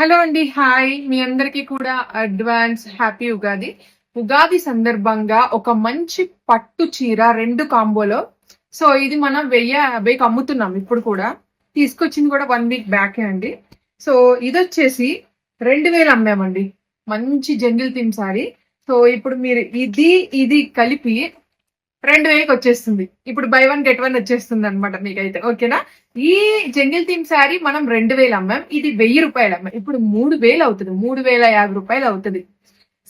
Hello అండి hi. మీ అందరికీ కూడా అడ్వాన్స్ హ్యాపీ ఉగాది. ఉగాది సందర్భంగా ఒక మంచి పట్టు చీర రెండు కాంబోలో. సో ఇది మనం వెయ్యి యాభైకి అమ్ముతున్నాం ఇప్పుడు కూడా. తీసుకొచ్చింది కూడా వన్ వీక్ బ్యాకే అండి. సో ఇది వచ్చేసి రెండు వేలు అమ్మామండి. మంచి జంగిల్ థీమ్ సారీ. సో ఇప్పుడు మీరు ఇది ఇది కలిపి రెండు వేలకు వచ్చేస్తుంది. ఇప్పుడు బై వన్ గెట్ వన్ వచ్చేస్తుంది అనమాట మీకైతే. ఓకేనా? ఈ జంగిల్ థీమ్ శారీ మనం రెండు వేలు అమ్మాం. ఇది వెయ్యి రూపాయలు అమ్మాం. ఇప్పుడు మూడు వేలు అవుతుంది. మూడు వేల యాభై రూపాయలు అవుతుంది.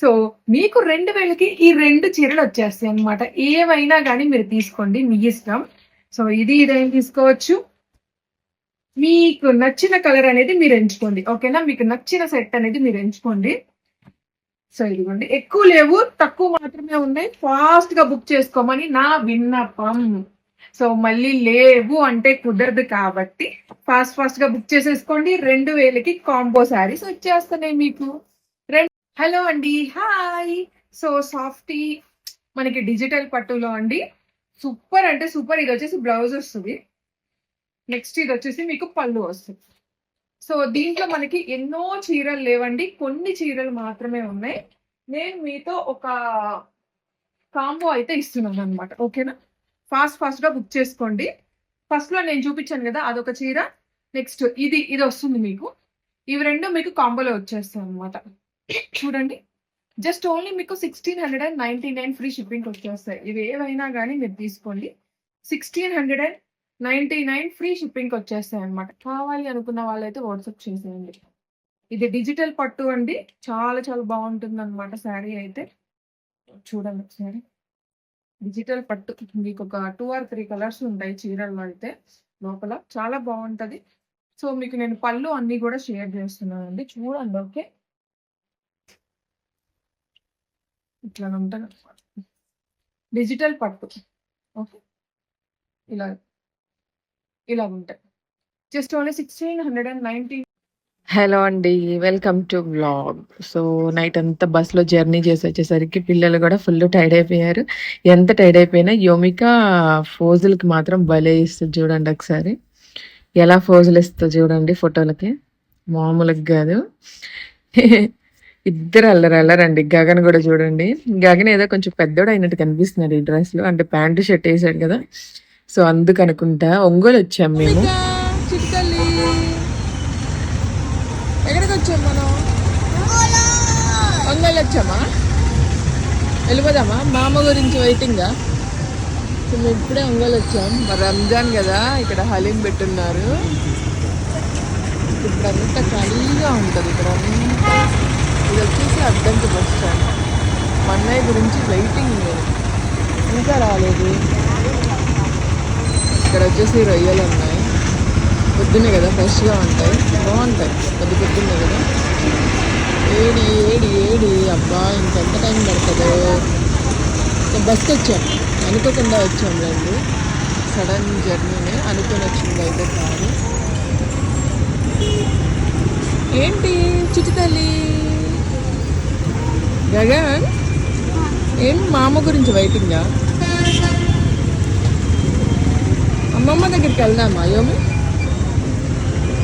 సో మీకు రెండు వేలకి ఈ రెండు చీరలు వచ్చేస్తాయి అన్నమాట. ఏవైనా కానీ మీరు తీసుకోండి. మీ ఇష్టం. సో ఇది ఇదేం తీసుకోవచ్చు? మీకు నచ్చిన కలర్ అనేది మీరు ఎంచుకోండి. ఓకేనా? మీకు నచ్చిన సెట్ అనేది మీరు ఎంచుకోండి. సో ఇదిగోండి. ఎక్కువ లేవు తక్కువ మాత్రమే ఉన్నాయి. ఫాస్ట్గా బుక్ చేసుకోమని నా విన్నపం. సో మళ్ళీ లేవు అంటే కుదరదు కాబట్టి ఫాస్ట్ ఫాస్ట్గా బుక్ చేసేసుకోండి. రెండు వేలకి కాంబో శారీస్ వచ్చేస్తున్నాయి మీకు. రెండు హలో అండి. హాయ్ సో సాఫ్టీ మనకి డిజిటల్ పట్టులో అండి. సూపర్ అంటే సూపర్ ఇది వచ్చేసి బ్లౌజ్ వస్తుంది. నెక్స్ట్ ఇది వచ్చేసి మీకు పళ్ళు వస్తుంది. సో దీంట్లో మనకి ఎన్నో చీరలు లేవండి. కొన్ని చీరలు మాత్రమే ఉన్నాయి. నేను మీతో ఒక కాంబో అయితే ఇస్తున్నాను అనమాట ఓకేనా? ఫాస్ట్ ఫాస్ట్గా బుక్ చేసుకోండి. ఫస్ట్లో నేను చూపించాను కదా అదొక చీర. నెక్స్ట్ ఇది ఇది వస్తుంది మీకు. ఇవి రెండు మీకు కాంబోలో వచ్చేస్తాయి అనమాట చూడండి. జస్ట్ ఓన్లీ మీకు sixteen hundred and ninety nine free shipping వచ్చేస్తాయి. ఇవి ఏవైనా కానీ మీరు తీసుకోండి. Sixteen hundred and ninety nine free shipping వచ్చేస్తాయి అనమాట కావాలి అనుకున్న వాళ్ళైతే వాట్సాప్ చేసేయండి. ఇది డిజిటల్ పట్టు అండి. చాలా చాలా బాగుంటుంది అనమాట శారీ అయితే. చూడండి ఒకసారి. డిజిటల్ పట్టు. మీకు ఒక టూ ఆర్ త్రీ కలర్స్ ఉంటాయి చీరల్లో అయితే లోపల. చాలా బాగుంటుంది. సో మీకు నేను పళ్ళు అన్ని కూడా షేర్ చేస్తున్నాను అండి చూడండి ఓకే? ఇట్లా ఉంటుంది. డిజిటల్ పట్టు. ఓకే? ఇలా ఇలా ఉంటాయి just only sixteen hundred and ninety hello అండి welcome to vlog. So night అంతా బస్సులో జర్నీ చేసి వచ్చేసరికి పిల్లలు కూడా ఫుల్ టైర్డ్ అయిపోయారు. ఎంత టైర్డ్ అయిపోయినా యోమిక ఫోజులకి మాత్రం భలే ఇస్తుంది చూడండి ఒకసారి. ఎలా ఫోజులు ఇస్తుంది చూడండి ఫోటోలకి. మామూలుగా కాదు. ఇద్దరు అల్లరు అల్లరండి. గగన్ కూడా చూడండి. గగన్ ఏదో కొంచెం పెద్దోడు అయినట్టు కనిపిస్తున్నాడు ఈ డ్రెస్లో. అంటే ప్యాంటు షర్ట్ వేసాడు కదా. సో అందుకు అనుకుంటా ఒంగోలు వచ్చాం మేము ఎక్కడికి వచ్చాం మనం? ఒంగోలు. వచ్చామా వెళ్ళిపోదామా? మామ గురించి వెయిటింగా మేము ఇప్పుడే ఒంగోలు వచ్చాం మరి రంజాన్ కదా ఇక్కడ హలీం పెట్టున్నారు. ఇప్పుడు అంతా ఖాళీగా ఉంటుంది ఇక్కడ అంతా. ఇది వచ్చేసి అద్దంకి బస్ స్టాండ్. మా అన్నయ్య గురించి వెయిటింగ్ ఇంకా రాలేదు. ఇక్కడ వచ్చేసి రొయ్యలు ఉన్నాయి. పొద్దున్నే కదా ఫ్రెష్గా ఉంటాయి. బాగుంటాయి. పొద్దు పొద్దున్నే కదా. ఏడి ఏడి ఏడి. అబ్బా ఇంకెంత టైం పడుతుందో. బస్కి వచ్చాం. అనుకోకుండా వచ్చాం రండి. సడన్ జర్నీనే అనుకుని వచ్చింది అయితే కాదు. ఏంటి చిటి గగన్? ఏం మామ గురించి వెయిటింగా అమ్మమ్మ దగ్గరికి వెళ్దామా యోమి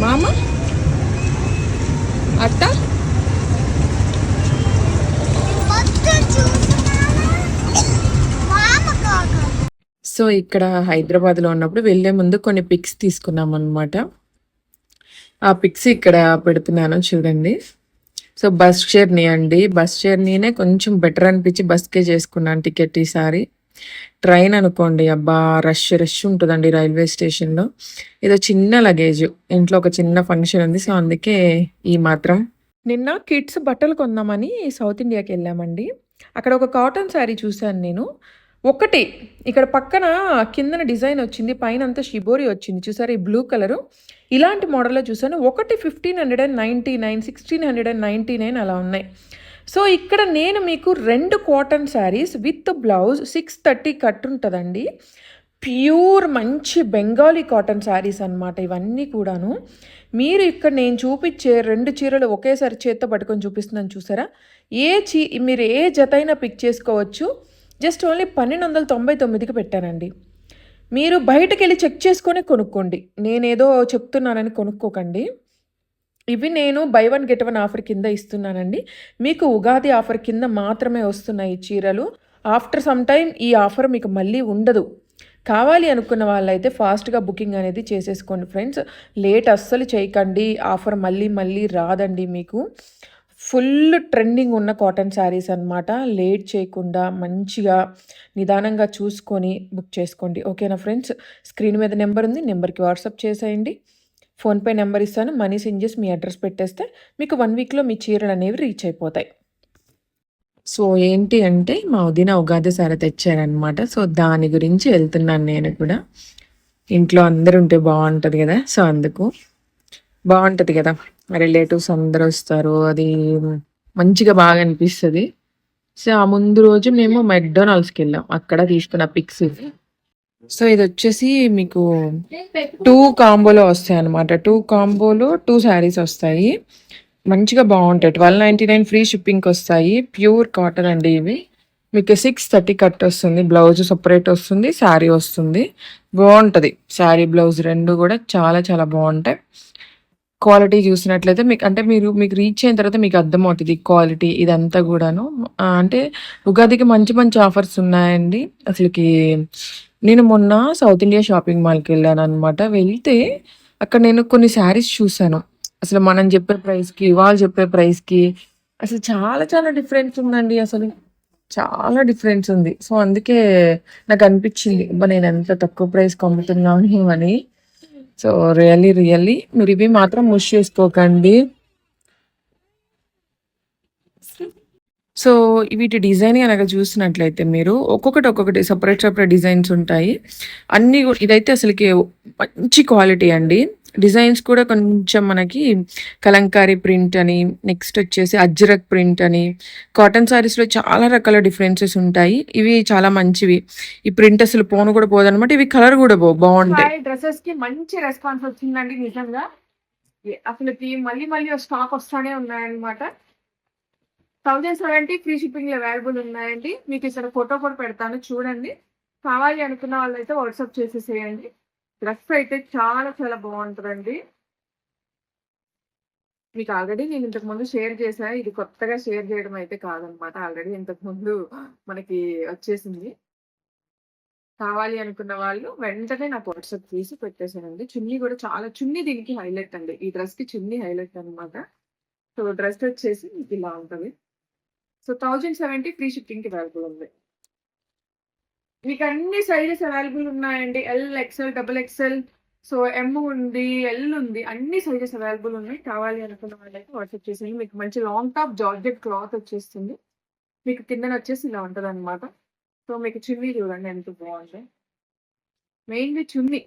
మామ? అత్త? సో ఇక్కడ హైదరాబాద్లో ఉన్నప్పుడు వెళ్ళే ముందు కొన్ని పిక్స్ తీసుకున్నాం అనమాట ఆ పిక్స్ ఇక్కడ పెడుతున్నాను చూడండి. సో బస్ జర్నీ అండి. బస్ జర్నీనే కొంచెం బెటర్ అనిపించి బస్కే చేసుకున్నాను టికెట్ ఈసారి. ట్రైన్ అనుకోండి అబ్బా రష్ రష్ ఉంటుందండి రైల్వే స్టేషన్లో. ఏదో చిన్న లగేజ్ ఇంట్లో ఒక చిన్న ఫంక్షన్ ఉంది సో అందుకే ఈ మాత్రం. నిన్న కిడ్స్ బట్టలు కొందామని సౌత్ ఇండియాకి వెళ్ళామండి. అక్కడ ఒక కాటన్ శారీ చూశాను నేను. ఒకటి ఇక్కడ పక్కన కిందన డిజైన్ వచ్చింది పైన అంతా షిబోరి వచ్చింది. చూసారు ఈ బ్లూ కలరు? ఇలాంటి మోడల్లో చూసాను ఒకటి fifteen hundred and ninety nine sixteen hundred and ninety nine అలా ఉన్నాయి. సో ఇక్కడ నేను మీకు రెండు cotton saris with blouse six thirty cut ఉంటుందండి. ప్యూర్ మంచి బెంగాలీ కాటన్ శారీస్ అన్నమాట ఇవన్నీ కూడాను. మీరు ఇక్కడ నేను చూపించే రెండు చీరలు ఒకేసారి చేత్తో పట్టుకొని చూపిస్తున్నాను చూసారా? ఏ చీ మీరు ఏ జతైనా పిక్ చేసుకోవచ్చు. జస్ట్ ఓన్లీ పన్నెండు వందల తొంభై తొమ్మిదికి పెట్టానండి. మీరు బయటకు వెళ్ళి చెక్ చేసుకొని కొనుక్కోండి. నేనేదో చెప్తున్నానని కొనుక్కోకండి. ఇవి నేను buy one get one offer కింద ఇస్తున్నానండి. మీకు ఉగాది ఆఫర్ కింద మాత్రమే వస్తున్నాయి చీరలు. ఆఫ్టర్ సమ్ టైం ఈ ఆఫర్ మీకు మళ్ళీ ఉండదు. కావాలి అనుకున్న వాళ్ళైతే ఫాస్ట్గా బుకింగ్ అనేది చేసేసుకోండి ఫ్రెండ్స్ లేట్ అస్సలు చేయకండి. ఆఫర్ మళ్ళీ మళ్ళీ రాదండి మీకు. ఫుల్ ట్రెండింగ్ ఉన్న కాటన్ శారీస్ అన్నమాట. లేట్ చేయకుండా మంచిగా నిదానంగా చూసుకొని బుక్ చేసుకోండి. ఓకేనా ఫ్రెండ్స్ స్క్రీన్ మీద నెంబర్ ఉంది. నెంబర్కి వాట్సాప్ చేసేయండి. ఫోన్పే నెంబర్ ఇస్తాను మనీ సెండ్ చేసి మీ అడ్రస్ పెట్టేస్తే మీకు వన్ వీక్లో మీ చీరలు అనేవి రీచ్ అయిపోతాయి. సో ఏంటి అంటే మా వదిన ఉగాది సారి తెచ్చారనమాట సో దాని గురించి వెళ్తున్నాను నేను కూడా. ఇంట్లో అందరు ఉంటే బాగుంటుంది కదా సో అందుకు. బాగుంటుంది కదా రిలేటివ్స్ అందరు వస్తారు అది మంచిగా బాగా అనిపిస్తుంది. సో ఆ ముందు రోజు మేము మెక్డొనాల్డ్స్కి వెళ్ళాం. అక్కడ తీసుకున్న పిక్స్ సో ఇది వచ్చేసి మీకు టూ కాంబోలో వస్తాయి అనమాట టూ కాంబోలో టూ శారీస్ వస్తాయి. మంచిగా బాగుంటాయి. ట్వెల్వ్ నైంటీ నైన్ ఫ్రీ షిప్పింగ్కి వస్తాయి. ప్యూర్ కాటన్ అండి ఇవి. మీకు సిక్స్ థర్టీ కట్ వస్తుంది. బ్లౌజ్ సపరేట్ వస్తుంది. శారీ వస్తుంది. బాగుంటుంది. శారీ బ్లౌజ్ రెండు కూడా చాలా చాలా బాగుంటాయి. క్వాలిటీ చూసినట్లయితే మీకు అంటే మీరు మీకు రీచ్ అయిన తర్వాత మీకు అర్థమవుతుంది క్వాలిటీ ఇదంతా కూడాను. అంటే ఉగాదికి మంచి మంచి ఆఫర్స్ ఉన్నాయండి. అసలుకి నేను మొన్న సౌత్ ఇండియా షాపింగ్ మాల్కి వెళ్ళాను అనమాట వెళ్తే అక్కడ నేను కొన్ని శారీస్ చూశాను అసలు మనం చెప్పే ప్రైస్కి వాళ్ళు చెప్పే ప్రైస్కి అసలు చాలా చాలా డిఫరెన్స్ ఉందండి. అసలు చాలా డిఫరెన్స్ ఉంది. సో అందుకే నాకు అనిపించింది అబ్బా నేను ఎంత తక్కువ ప్రైస్కి అమ్ముతున్నాను అని. సో రియల్లీ రియల్లీ మీరు ఇవి మాత్రం ముష్ చేసుకోకండి. సో వీటి డిజైన్ కనుక చూసినట్లయితే మీరు ఒక్కొక్కటి ఒక్కొక్కటి సపరేట్ సపరేట్ డిజైన్స్ ఉంటాయి. అన్నీ ఇదైతే అసలుకి మంచి క్వాలిటీ అండి. డిజైన్స్ కూడా కొంచెం మనకి కలంకారీ ప్రింట్ అని నెక్స్ట్ వచ్చేసి అజ్రక్ ప్రింట్ అని కాటన్ సారీస్లో చాలా రకాల డిఫరెన్సెస్ ఉంటాయి. ఇవి చాలా మంచివి. ఈ ప్రింట్ అసలు పోను కూడా పోదనమాట ఇవి కలర్ కూడా పో బాగుంటాయి. డ్రెస్సెస్కి మంచి రెస్పాన్స్ వచ్చిందండి నిజంగా. అసలు మళ్ళీ మళ్ళీ స్టాక్ వస్తానే ఉన్నాయన్నమాట. Thousand seventy free shipping available ఉన్నాయండి. మీకు ఇక్కడ ఫోటో కూడా పెడతాను. చూడండి. కావాలి అనుకున్న వాళ్ళు అయితే వాట్సాప్ చేసేసేయండి. డ్రెస్ అయితే చాలా చాలా బాగుంటుందండి. మీకు ఆల్రెడీ నేను ఇంతకు ముందు షేర్ చేశా. ఇది కొత్తగా షేర్ చేయడం అయితే కాదనమాట. ఆల్రెడీ ఇంతకు ముందు మనకి వచ్చేసింది. కావాలి అనుకున్న వాళ్ళు వెంటనే నాకు వాట్సాప్ చేసి పెట్టేశానండి చున్నీ కూడా చాలా చున్నీ దీనికి హైలైట్ అండి. ఈ డ్రెస్కి చున్నీ హైలైట్ అన్నమాట. సో డ్రెస్ వచ్చేసి మీకు ఇలా ఉంటుంది. సో థౌజండ్ సెవెంటీ ఫ్రీ షిప్పింగ్కి అవైలబుల్ ఉంది. మీకు అన్ని సైజెస్ అవైలబుల్ ఉన్నాయండి L XL double XL so M ఉంది ఎల్ ఉంది అన్ని సైజెస్ అవైలబుల్ ఉన్నాయి. కావాలి అనుకున్న వాళ్ళైతే వాట్సాప్ చేసేయండి. మీకు మంచి లాంగ్ టాప్ జార్జెట్ క్లాత్ వచ్చేస్తుంది. మీకు కిందన వచ్చేసి ఇలా ఉంటుంది అనమాట సో మీకు చున్నీ చూడండి ఎంత బాగుంది. మెయిన్లీ చున్నీ.